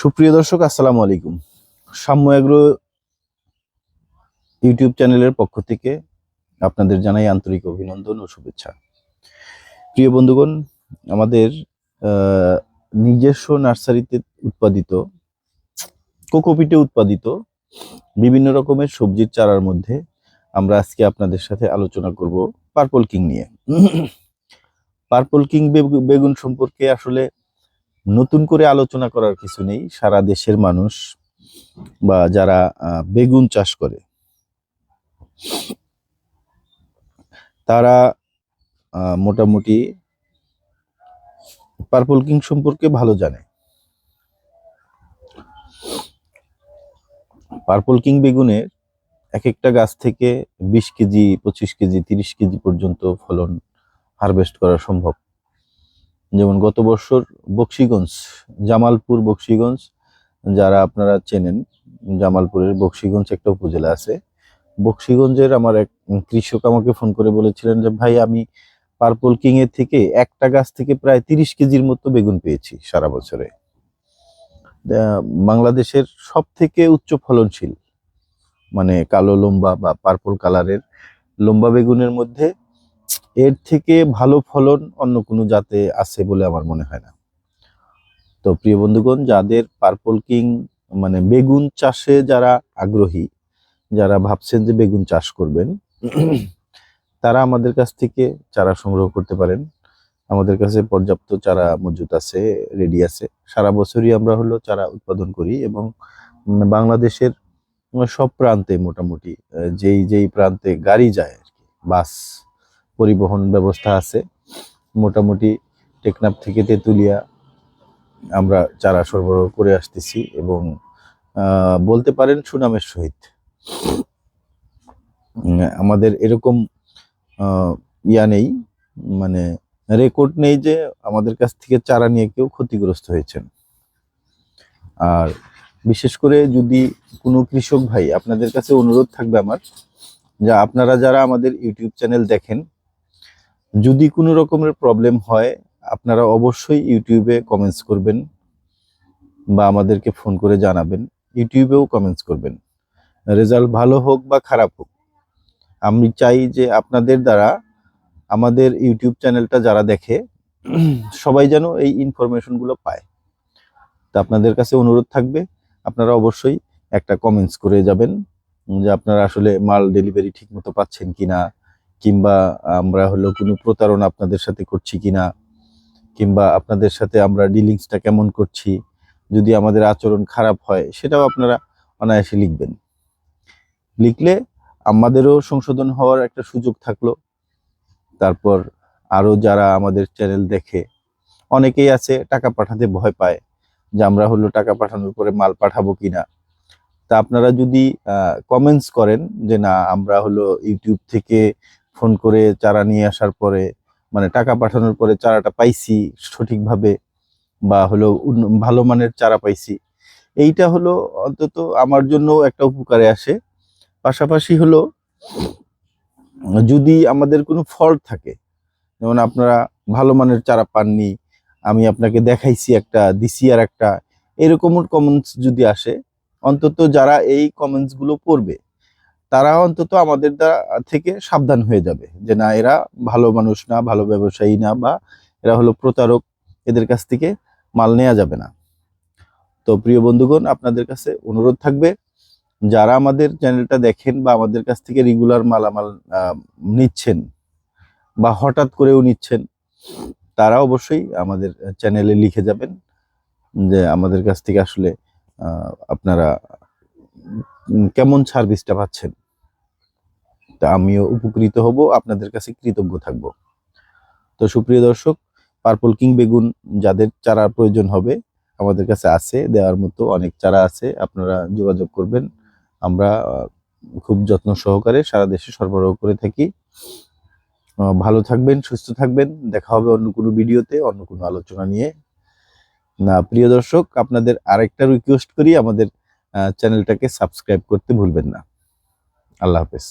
সুপ্রিয় দর্শক, আসসালামু আলাইকুম। সাম্য এগ্রো ইউটিউব চ্যানেলের পক্ষ থেকে আপনাদের জানাই আন্তরিক অভিনন্দন ও শুভেচ্ছা। প্রিয় বন্ধুগণ, আমাদের নিজস্ব নার্সারিতে উৎপাদিত কোকোপিটে উৎপাদিত বিভিন্ন রকমের সবজির চারার মধ্যে আমরা আজকে আপনাদের সাথে আলোচনা করব পার্পল কিং নিয়ে। পার্পল কিং বেগুন সম্পর্কে আসলে নতুন করে আলোচনা করার কিছু নেই। সারা দেশের মানুষ বা যারা বেগুন চাষ করে, তারা মোটামুটি পার্পল কিং সম্পর্কে ভালো জানে। পার্পল কিং বেগুনের এক একটা গাছ থেকে বিশ কেজি, পঁচিশ কেজি, তিরিশ কেজি পর্যন্ত ফলন হারভেস্ট করা সম্ভব। যেমন গত বছর বক্সিগঞ্জ, জামালপুর বক্সিগঞ্জ, যারা আপনারা চেনেন, জামালপুরের বক্সিগঞ্জ একটা উপজেলা আছে। বক্সিগঞ্জের আমার এক কৃষক আমাকে ফোন করে বলেছিলেন যে, ভাই, আমি পার্পল কিং এর থেকে একটা গাছ থেকে প্রায় তিরিশ কেজির মতো বেগুন পেয়েছি সারা বছরে। বাংলাদেশের সব থেকে উচ্চ ফলনশীল মানে কালো লম্বা বা পার্পল কালারের লম্বা বেগুনের মধ্যে এর থেকে ভালো ফলন অন্য কোনো জাতে আছে বলে আমার মনে হয় না। তো প্রিয় বন্ধুগণ, যাদের পার্পল কিং মানে বেগুন চাষে যারা আগ্রহী, যারা ভাবছেন যে বেগুন চাষ করবেন, তারা আমাদের কাছ থেকে চারা সংগ্রহ করতে পারেন। আমাদের কাছে পর্যাপ্ত চারা মজুত আছে রেডি আছে। সারা বছরই আমরা হলো চারা উৎপাদন করি এবং বাংলাদেশের সব প্রান্তে মোটামুটি, যেই যেই প্রান্তে গাড়ি যায় আর কি, বাস পরিবহন ব্যবস্থা আছে। মোটামুটি টেকনাফ থেকে তেঁতুলিয়া আমরা চারা সরবরাহ করে আসতেছি এবং বলতে পারেন সুনামের সহিত। আমাদের এরকম ইয়া নেই মানে রেকর্ড নেই যে আমাদের কাছ থেকে চারা নিয়ে কেউ ক্ষতিগ্রস্ত হয়েছেন। আর বিশেষ করে যদি কোনো কৃষক ভাই আপনাদের কাছে অনুরোধ থাকবে আমার, যে আপনারা যারা আমাদের ইউটিউব চ্যানেল দেখেন যদি কোনো রকমের প্রবলেম হয়, আপনারা অবশ্যই ইউটিউবে কমেন্টস করবেন বা আমাদেরকে ফোন করে জানাবেন। ইউটিউবেও কমেন্টস করবেন। রেজাল্ট ভালো হোক বা খারাপ হোক, আমি চাই যে আপনাদের দ্বারা আমাদের ইউটিউব চ্যানেলটা যারা দেখে, সবাই যেন এই ইনফরমেশনগুলো পায়। তো আপনাদের কাছে অনুরোধ থাকবে, আপনারা অবশ্যই একটা কমেন্টস করে যাবেন যে আপনারা আসলে মাল ডেলিভারি ঠিক মতো পাচ্ছেন কিনা কিংবা আমরা হলো কোনো প্রতারণা আপনাদের সাথে করছি কিনা, কিংবা আপনাদের সাথে আমরা ডিলিংসটা কেমন করছি, যদি আমাদের আচরণ খারাপ হয়, সেটাও আপনারা অনায়াসে লিখবেন। লিখলে আমাদেরও সংশোধন হওয়ার একটা সুযোগ থাকল। তারপর আরও যারা আমাদের চ্যানেল দেখে, অনেকেই আছে টাকা পাঠাতে ভয় পায় যে আমরা হলো টাকা পাঠানোর পরে মাল পাঠাবো কিনা। তা আপনারা যদি কমেন্টস করেন যে না, আমরা হলো ইউটিউব থেকে ফোন করে চারা নিয়ে আসার পরে মানে টাকা পাঠানোর পরে চারাটা পাইছি সঠিকভাবে বা হলো ভালো মানের চারা পাইছি। এইটা হলো অন্তত আমার জন্য একটা উপকারে আসে। পাশাপাশি হলো যদি আমাদের কোনো ফল্ট থাকে, যেমন আপনারা ভালো মানের চারা পাননি, আমি আপনাকে দেখাইছি একটা, দিছি আর একটা এরকম কমেন্টস যদি আসে, অন্তত যারা এই কমেন্টসগুলো পড়বে তারা অন্তত আমাদের থেকে সাবধান হয়ে যাবে যে না, এরা ভালো মানুষ না, ভালো ব্যবসায়ী না বা এরা হলো প্রতারক, এদের কাছ থেকে মাল নেওয়া যাবে না। তো প্রিয় বন্ধুগণ, আপনাদের কাছে অনুরোধ থাকবে, যারা আমাদের চ্যানেলটা দেখেন বা আমাদের কাছ থেকে রেগুলার মালামাল নিচ্ছেন বা হঠাৎ করেও নিচ্ছেন, তারা অবশ্যই আমাদের চ্যানেলে লিখে যাবেন যে আমাদের কাছ থেকে আসলে আপনারা কেমন সার্ভিসটা পাচ্ছেন। তা আমিও উপকৃত হব, আপনাদের কাছে কৃতজ্ঞ থাকব। তো সুপ্রিয় দর্শক, পার্পল কিং বেগুন যাদের চারা প্রয়োজন হবে, আমাদের কাছে আছে, দেওয়ার মতো অনেক চারা আছে, আপনারা যোগাযোগ করবেন। আমরা খুব যত্ন সহকারে সারা দেশে সরবরাহ করে থাকি। ভালো থাকবেন, সুস্থ থাকবেন, দেখা হবে অন্য কোনো ভিডিওতে, অন্য কোনো আলোচনা নিয়ে। না, প্রিয় দর্শক, আপনাদের আরেকটা রিকোয়েস্ট করি, আমাদের চ্যানেলটাকে সাবস্ক্রাইব করতে ভুলবেন না। আল্লাহ হাফেজ।